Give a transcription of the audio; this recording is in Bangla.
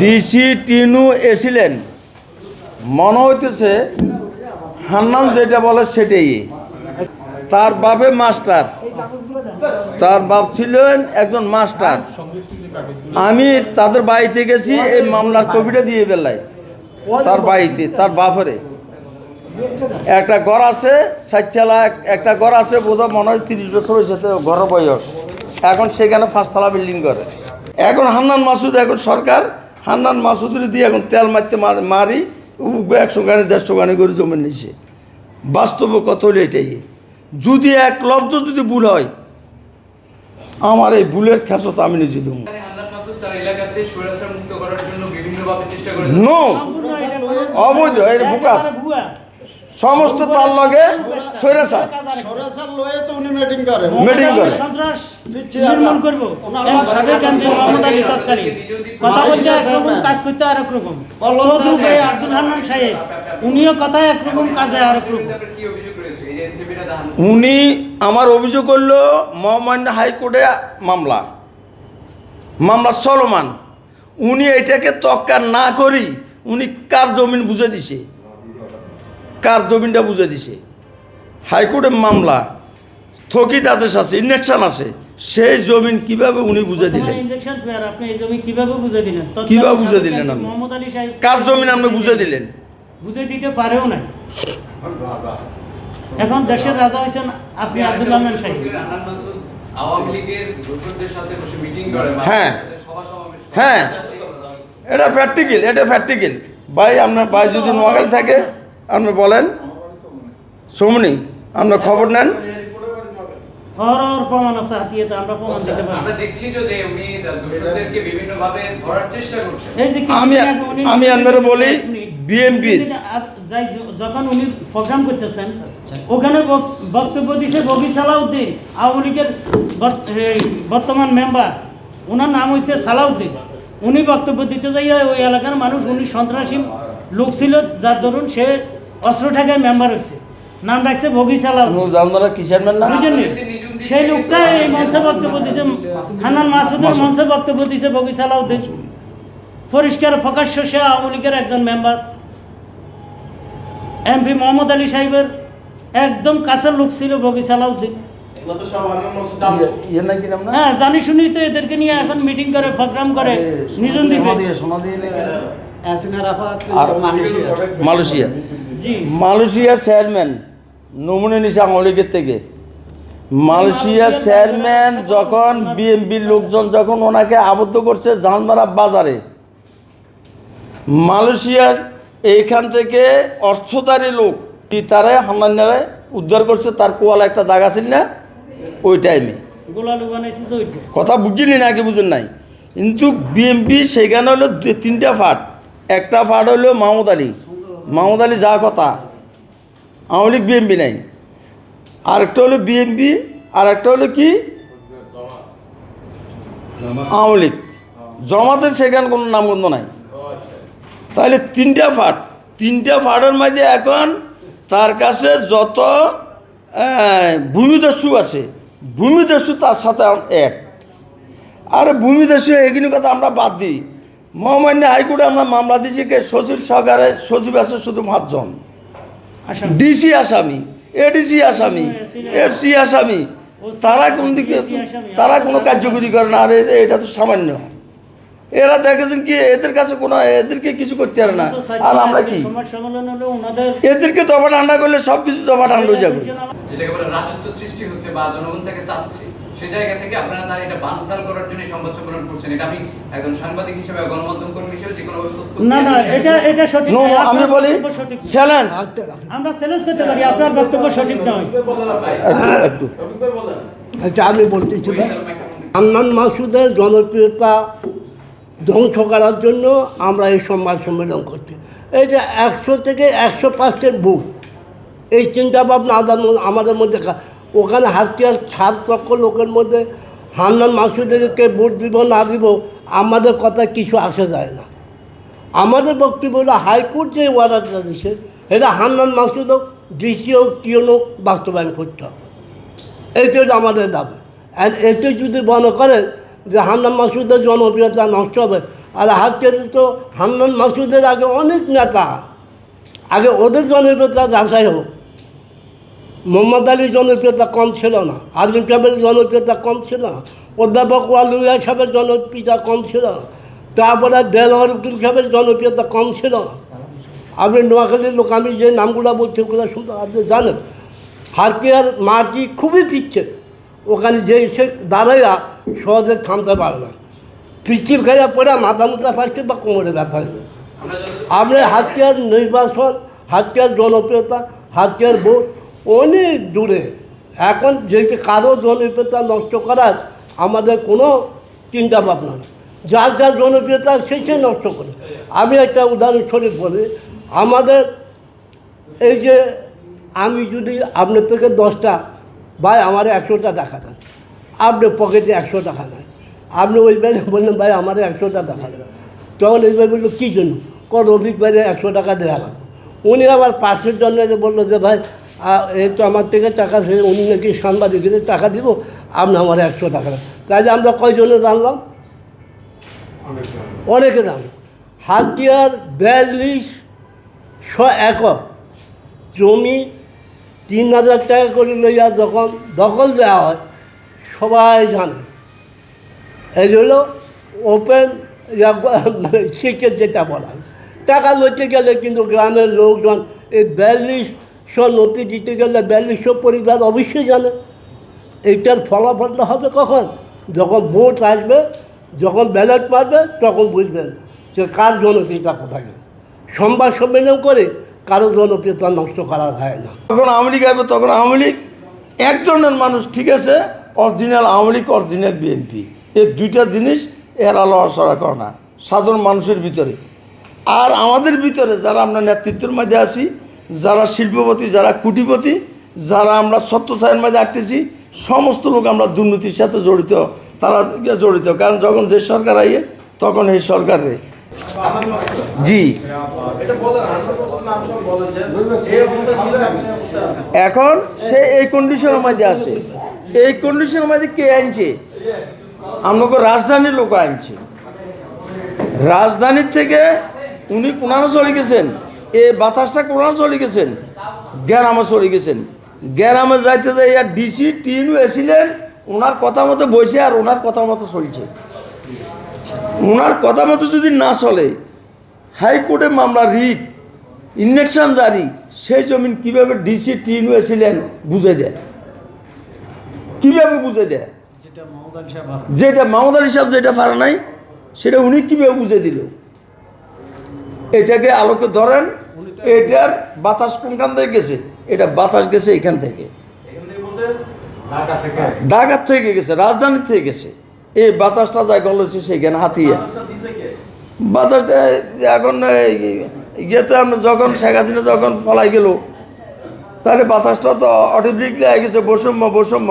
ডিসি টিনু এসিলেন। মনে হইতেছে হান্নান যেটা বলে সেটাই। তার বাপে মাস্টার। তার বাপ ছিলেন একজন মাস্টার। আমি তাদের বাড়িতে গেছি, এই মামলার কবিটা দিয়ে বেলায় তার বাড়িতে, তার বাপরে। একটা ঘর আছে সাতচালা একটা ঘর আছে, বোধহয় মনে হয় তিরিশ বছর হয়েছে তো ঘরের বয়স। এখন সেখানে পাঁচতলা বিল্ডিং করে। এখন হান্নান মাসুদ, এখন সরকার হান্নান মাসুদুরি দিয়ে এখন তেল মারতে মারি একশো গানে দেড়শো গানে করে জমে নিছে। বাস্তব কত হলো এটাই। যদি এক লব্ধ যদি ভুল হয় আমার এই ভুলের খেসত আমি নিজে দেবো। অবৈধ এটা বুকাস। সমস্ত তার লগে সৈরা স্যার তো উনি মিটিং করে। মিটিং করে। উনি আমার অভিযোগ করল মহামান্য হাইকোর্টে মামলা। মামলা চলমান। উনি এটাকে তক্কার না করি উনি কার জমিন বুঝে দিছে? কার জমিনটা বুঝে দিছে? হাইকোর্টে মামলা থকিত আদেশ আছে ইনজেকশন আছে সেই জমিন কীভাবে উনি বুঝে দিলেন? ইনজেকশন পেয়ার আপনি এই জমি কীভাবে বুঝে দিলেন? কীভাবে বুঝে দিলেন ক্যান্সার আপনি? মোহাম্মদ আলী সাহেব কার জমিন আপনি বুঝে দিলেন? বুঝে দিতে পারেও না এখন দেশের রাজা হয়েছেন আপনি আব্দুল হান্নান সাহেব। বলছিলেন হান্নান মাসুদ আওয়ামী লীগের সাথে বসে মিটিং করে হ্যাঁ। সভা সমাবেশ হ্যাঁ। এটা প্র্যাকটিক্যাল এটা প্র্যাকটিক্যাল ভাই আপনার ভাই যদি নোয়াখালী থাকে আপনি বলেন। সমনি আপনার খবর নেন। প্রমাণ আছে হাতিয়াতে আমরা প্রমাণ দিতে পারি। আমরা দেখছি যে যে উনি দোসরদেরকে বিভিন্নভাবে ধরার চেষ্টা করছেন। এই যে কিছুদিন আমি- আপনারে বলি, যাই- যখন উনি প্রোগ্রাম করতেছেন ওখানে বক্তব্য দিছে ববি সালাউদ্দিন আওয়ামী লীগের বর্তমান মেম্বার ওনার নাম হচ্ছে সালাউদ্দিন। উনি বক্তব্য দিতে যাইয়া ওই এলাকার মানুষ উনি সন্ত্রাসী লোক ছিল যার ধরুন সে অস্ত্র ঠাকায় মেম্বার হয়েছে নাম রাখছে বগি কিসের না সেই লোকটা এই মঞ্চে বক্তব্য দিছে। হান্নান মাসুদের মঞ্চে বক্তব্য দিছে বগি সালাউদ্দিন। পরিষ্কার প্রকাশ্য সে আওয়ামী লীগের একজন মেম্বার এমপি মোহাম্মদ আলী সাহেবের একদম কাছের লোক ছিল বগি সালাউদ্দিন। ইয়ে নাকি নাম না? হ্যাঁ জানি শুনি তো এদেরকে নিয়ে এখন মিটিং করে প্রোগ্রাম করে নিজন দিবে। মালয়েশিয়া। মালয়েশিয়া। মালয়েশিয়ার চেয়ারম্যান নমুনে নিশা আওয়ামী লীগের থেকে মালয়েশিয়ার চেয়ারম্যান যখন বিএমপির লোকজন যখন ওনাকে আবদ্ধ করছে জানমারা বাজারে মালয়েশিয়ার এইখান থেকে অর্থধারী লোক কি তারা হামলান্নারে উদ্ধার করছে তার কোয়ালা একটা জায়গা ছিল না? ওই টাইমে কথা বুঝিনি নাকি বুঝুন নাই। কিন্তু বিএমপি সেখানে হলো দু- তিনটা ফাট একটা ফাট হলো মাহমুদ আলী। মাহমুদ আলী যা কথা, আওয়ামী লীগ বিএমপি নাই। আরেকটা হলো বিএমপি আর একটা হলো কি? আওয়ামী লীগ। জমাতের সেখানে কোনো নামগন্ধ নাই। তাহলে তিনটা ফাট, তিনটা ফাটের মধ্যে এখন তার কাছে যত ভূমিদস্যু আছে, ভূমিদস্যু তার সাথে এক। আর ভূমিদস্যু এগুলি কথা আমরা বাদ দিই। মহামান্য হাইকোর্টে আমরা মামলা দিয়েছি কে সচিব সহকারে সচিব আছে শুধু পাঁচজন। আসাম। ডিসি আসামি এডিসি আসামি এফসি আসামি তারা কোন দিকে তারা কোনো কার্যকরী করে না আর এ- এটা তো সামান্য। এরা দেখেছেন কি এদের কাছে কোনো এদেরকে কিছু করতে পারে না। আর আমরা কি? এদেরকে দফা ঠান্ডা করলে সব কিছু দফা ঠান্ডা হয়ে যাবে। যেটাকে বলে রাজত্ব সৃষ্টি হচ্ছে বা জনগণ তাকে চাচ্ছে সেই জায়গা থেকে আপনারা তার এটা বানসাল করার জন্য সংবাদ সম্মেলন করছেন এটা আমি একজন সাংবাদিক হিসেবে গণমাধ্যম কর্মী হিসেবে যে কোনো তথ্য না না এটা এটা সঠিক নো নয়, আমি বলি। চ্যালেঞ্জ আমরা চ্যালেঞ্জ করতে পারি আপনার বক্তব্য সঠিক নয় একটু আচ্ছা আমি বলতে ভাই হান্নান মাসুদের জনপ্রিয়তা ধ্বংস করার জন্য আমরা এই সংবাদ সম্মেলন করছি। এইটা একশো থেকে একশো পার্সেন্ট বুক এই চিন্তা ভাবনা আমাদের মধ্যে ওখানে হাতিয়ার সাত লক্ষ লোকের মধ্যে হান্নান মাসুদেরকে ভোট দিব না দিব, আমাদের কথা কিছু আসে যায় না। আমাদের বক্তব্য হলো হাইকোর্ট যে ওয়ার্ডারটা দিছে এটা হান্নান মাসুদ হোক ডিসি হোক টিওন হোক বাস্তবায়ন করতে হবে। এইটা হলো আমাদের দাবি। আর এটা যদি মনে করেন যে হান্নান মাসুদের জনপ্রিয়তা নষ্ট হবে, আর হাটকের তো হান্নান মাসুদের আগে অনেক নেতা, আগে ওদের জনপ্রিয়তা যাচাই হোক মোহাম্মদ আলীর জনপ্রিয়তা কম ছিল না আলিম সাহেবের জনপ্রিয়তা কম ছিল না অধ্যাপক ওয়ালুয়া সাহেবের জনপ্রিয়তা কম ছিল না তারপরে দেলোয়ার উকিল সাহেবের জনপ্রিয়তা কম ছিল না। আপনি নোয়াখালীর লোক আমি যে নামগুলো বলছি ওগুলো শুনতে আপনি জানেন। হাতিয়ার মাটি খুবই পিচ্ছে ওখানে যে সে দাঁড়াইয়া সহজে থামতে পারে না। পিচ্ছিল খাইয়া পড়ে মাথা মুথা পাচ্ছে বা কোমরে ব্যথা হয়েছে আপনি হাতিয়ার নির্বাচন হাতিয়ার জনপ্রিয়তা হাতিয়ার ভোট অনেক দূরে। এখন যেটি কারও জনপ্রিয়তা নষ্ট করার আমাদের কোনো চিন্তা ভাবনা নেই। যার যার জনপ্রিয়তা সে সে নষ্ট করে। আমি একটা উদাহরণস্বরূপ বলি, আমাদের এই যে আমি যদি আপনার থেকে দশটা ভাই আমার একশোটা টাকা দেন আপনি পকেটে একশো টাকা নেয়। আপনি ওই বাইরে বললেন, ভাই, আমার একশোটা টাকা দেন। তখন এই ভাই বলল, কী জন্য? ক রফিক বাইরে একশো টাকা দেওয়া লাগবে? উনি আবার পাশের জন্য বলল যে, ভাই আ- এই তো আমার থেকে টাকা সে উনি নাকি সাংবাদিকদের টাকা দিব আপনি আমার একশো টাকা। তাহলে আমরা কয়জনে জানলাম? অনেকে দাম হাতিয়ার বিয়াল্লিশ শ একক। জমি তিন হাজার টাকা করে লইয়া যখন দখল দেওয়া হয়, সবাই জানে। এই হলো ওপেন মানে সিকে যেটা বলা টাকা লইতে গেলে কিন্তু গ্রামের লোকজন এই বিয়াল্লিশশো নথি দিতে গেলে বিয়াল্লিশশো পরিবার অবশ্যই জানে। এইটার ফলাফলটা হবে কখন? যখন ভোট আসবে, যখন ব্যালট পাবে তখন বুঝবেন যে কার জনপ্রিয়তা কোথায়। সংবাদ সম্মেলন করে কারও জনপ্রিয়তা নষ্ট করা যায় না। যখন আওয়ামী লীগ আসবে, তখন আওয়ামী লীগ এক ধরনের মানুষ ঠিক আছে, original Awami League, original B N P. এই দুইটা জিনিস এর আলোচনা করে না, সাধারণ মানুষের ভিতরে। আর আমাদের ভিতরে যারা আমরা নেতৃত্বের মধ্যে আছি যারা শিল্পপতি, যারা কুটিপতি, যারা আমরা সত্যসায়ের মধ্যে আটতেছি সমস্ত লোক আমরা দুর্নীতির সাথে জড়িত। তারা জড়িত, কারণ যখন যে সরকার আইয়ে, তখন এই সরকারে জি। এখন সে এই কন্ডিশনের মধ্যে আছে। এই কন্ডিশনের মধ্যে কে আনছে? আমাকে রাজধানীর লোক আনছে। রাজধানীর থেকে উনি কোনানো চলে গেছেন। এই বাতাসটা কোনানো চলে গেছেন? গ্যারামে চলে গেছেন। গ্যারামে যাইতে যাই আর ডিসি টিনু এসিলেন ওনার কথা মতো বসে আর ওনার কথা মতো চলছে। ওনার কথা মতো যদি না চলে হাইকোর্টে মামলা রিট ইঞ্জেকশন জারি সেই জমিন কীভাবে ডিসি টিনু এসিলেন বুঝে দেয়। কীভাবে বুঝে দেয়? যেটা সাহেব মামদার হিসাব যেটা পারে নাই সেটা উনি কীভাবে বুঝে দিল? এটাকে আলোকে ধরেন এটার বাতাস কোনখান থেকে গেছে? এটা বাতাস গেছে এখান থেকে। ঢাকার থেকে গেছে রাজধানী থেকে গেছে। এই বাতাসটা যা গলেছে সেখানে হাতিয়া। বাতাস এখন ইয়েতে আমরা যখন শেখ হাসিনা যখন ফলাই গেল তাহলে বাতাসটা তো অটোমেটিকলি গেছে বৈষম্য বৈষম্য।